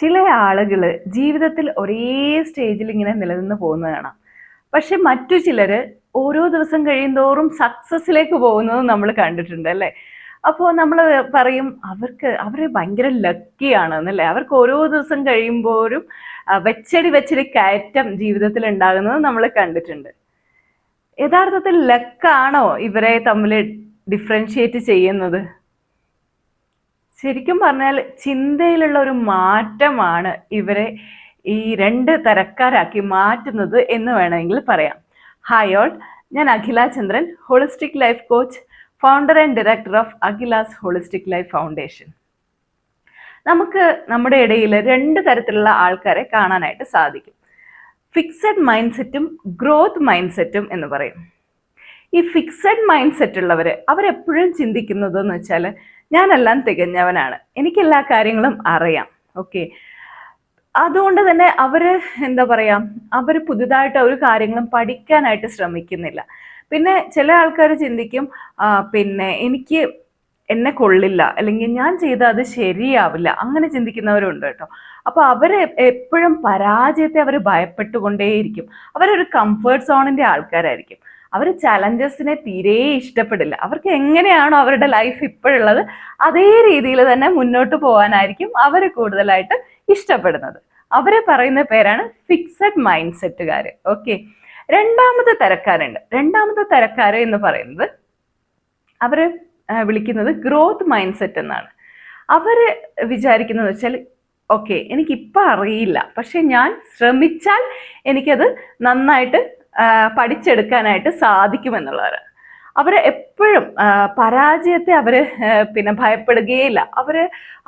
ചില ആളുകൾ ജീവിതത്തിൽ ഒരേ സ്റ്റേജിൽ ഇങ്ങനെ നിലനിന്ന് പോകുന്നത് കാണാം. പക്ഷെ മറ്റു ചിലർ ഓരോ ദിവസം കഴിയുന്തോറും സക്സസ്സിലേക്ക് പോകുന്നത് നമ്മൾ കണ്ടിട്ടുണ്ട് അല്ലേ? അപ്പോൾ നമ്മൾ പറയും അവർക്ക് അവർ ഭയങ്കര ലക്കിയാണ് എന്നല്ലേ അവർക്ക് ഓരോ ദിവസം കഴിയുമ്പോഴും വെച്ചടി വെച്ചടി കയറ്റം ജീവിതത്തിൽ ഉണ്ടാകുന്നത് നമ്മൾ കണ്ടിട്ടുണ്ട്. യഥാർത്ഥത്തിൽ ലക്കാണോ ഇവരെ തമ്മിൽ ഡിഫറൻഷിയേറ്റ് ചെയ്യുന്നത്? ശരിക്കും പറഞ്ഞാൽ ചിന്തയിലുള്ള ഒരു മാറ്റമാണ് ഇവരെ ഈ രണ്ട് തരക്കാരാക്കി മാറ്റുന്നത് എന്ന് വേണമെങ്കിൽ പറയാം. ഹായ് ഓൾ ഞാൻ Akhila Chandran holistic life coach founder and director of Akhila's holistic life foundation നമുക്ക് നമ്മുടെ ഇടയിൽ രണ്ട് തരത്തിലുള്ള ആൾക്കാരെ കാണാനായിട്ട് സാധിക്കും. ഫിക്സഡ് മൈൻഡ് സെറ്റും ഗ്രോത്ത് മൈൻഡ് സെറ്റും എന്ന് പറയും. ഈ ഫിക്സഡ് മൈൻഡ് സെറ്റ് ഉള്ളവർ അവരെപ്പോഴും ചിന്തിക്കുന്നത് എന്ന് വെച്ചാൽ ഞാനെല്ലാം തികഞ്ഞവനാണ്. എനിക്ക് എല്ലാ കാര്യങ്ങളും അറിയാം. ഓക്കെ അതുകൊണ്ട് തന്നെ അവർ എന്താ പറയുക അവർ പുതുതായിട്ട് ഒരു കാര്യങ്ങളും പഠിക്കാനായിട്ട് ശ്രമിക്കുന്നില്ല. പിന്നെ ചില ആൾക്കാർ ചിന്തിക്കും പിന്നെ എനിക്ക് എന്നെ കൊള്ളില്ല. അല്ലെങ്കിൽ ഞാൻ ചെയ്ത അത് ശരിയാവില്ല. അങ്ങനെ ചിന്തിക്കുന്നവരുണ്ട് കേട്ടോ. അപ്പോൾ അവർ എപ്പോഴും പരാജയത്തെ അവർ ഭയപ്പെട്ടുകൊണ്ടേയിരിക്കും. അവരൊരു കംഫേർട്ട് സോണിന്റെ ആൾക്കാരായിരിക്കും. അവർ ചലഞ്ചസിനെ തീരെ ഇഷ്ടപ്പെടില്ല. അവർക്ക് എങ്ങനെയാണോ അവരുടെ ലൈഫ് ഇപ്പോഴുള്ളത് അതേ രീതിയിൽ തന്നെ മുന്നോട്ട് പോകാനായിരിക്കും അവർ കൂടുതലായിട്ട് ഇഷ്ടപ്പെടുന്നത്. അവരെ പറയുന്ന പേരാണ് ഫിക്സഡ് മൈൻഡ് സെറ്റുകാർ ഓക്കെ രണ്ടാമത്തെ തരക്കാരുണ്ട്. രണ്ടാമത്തെ തരക്കാർ എന്ന് പറയുന്നത് അവർ വിളിക്കുന്നത് ഗ്രോത്ത് മൈൻഡ് സെറ്റ് എന്നാണ്. അവർ വിചാരിക്കുന്നത് വെച്ചാൽ ഓക്കെ എനിക്കിപ്പോൾ അറിയില്ല. പക്ഷെ ഞാൻ ശ്രമിച്ചാൽ എനിക്കത് നന്നായിട്ട് പഠിച്ചെടുക്കാനായിട്ട് സാധിക്കുമെന്നുള്ളതാണ് അവർ എപ്പോഴും പരാജയത്തെ അവർ പിന്നെ ഭയപ്പെടുകയില്ല. അവർ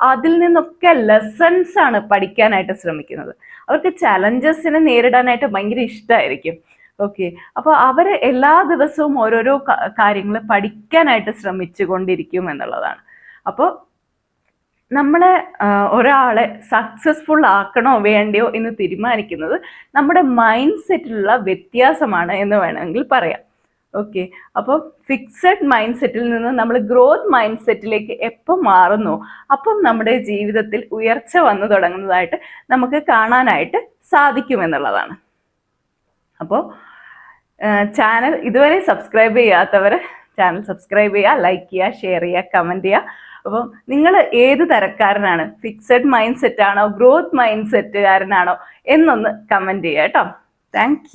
അതിൽ നിന്നൊക്കെ ലെസൺസ് ആണ് പഠിക്കാനായിട്ട് ശ്രമിക്കുന്നത്. അവർക്ക് ചലഞ്ചസിനെ നേരിടാനായിട്ട് ഭയങ്കര ഇഷ്ടമായിരിക്കും ഓക്കെ അപ്പോൾ അവർ എല്ലാ ദിവസവും ഓരോരോ കാര്യങ്ങൾ പഠിക്കാനായിട്ട് ശ്രമിച്ചു കൊണ്ടിരിക്കും എന്നുള്ളതാണ്. അപ്പോൾ നമ്മളെ ഒരാളെ സക്സസ്ഫുൾ ആക്കണോ വേണ്ടയോ എന്ന് തീരുമാനിക്കുന്നത് നമ്മുടെ മൈൻഡ് സെറ്റിലുള്ള വ്യത്യാസമാണ് എന്ന് വേണമെങ്കിൽ പറയാം. ഓക്കെ അപ്പോൾ ഫിക്സഡ് മൈൻഡ് സെറ്റിൽ നിന്ന് നമ്മൾ ഗ്രോത്ത് മൈൻഡ് സെറ്റിലേക്ക് എപ്പോൾ മാറുന്നു? അപ്പം നമ്മുടെ ജീവിതത്തിൽ ഉയർച്ച വന്നു തുടങ്ങുന്നതായിട്ട് നമുക്ക് കാണാനായിട്ട് സാധിക്കുമെന്നുള്ളതാണ് അപ്പോൾ ചാനൽ ഇതുവരെ സബ്സ്ക്രൈബ് ചെയ്യാത്തവർ ചാനൽ സബ്സ്ക്രൈബ് ചെയ്യുക ലൈക്ക് ചെയ്യുക ഷെയർ ചെയ്യുക കമന്റ് ചെയ്യുക. അപ്പം നിങ്ങൾ ഏത് തരക്കാരനാണ്? ഫിക്സഡ് മൈൻഡ് സെറ്റ് ആണോ ഗ്രോത്ത് മൈൻഡ് സെറ്റുകാരനാണോ എന്നൊന്ന് കമന്റ് ചെയ്യുക കേട്ടോ താങ്ക്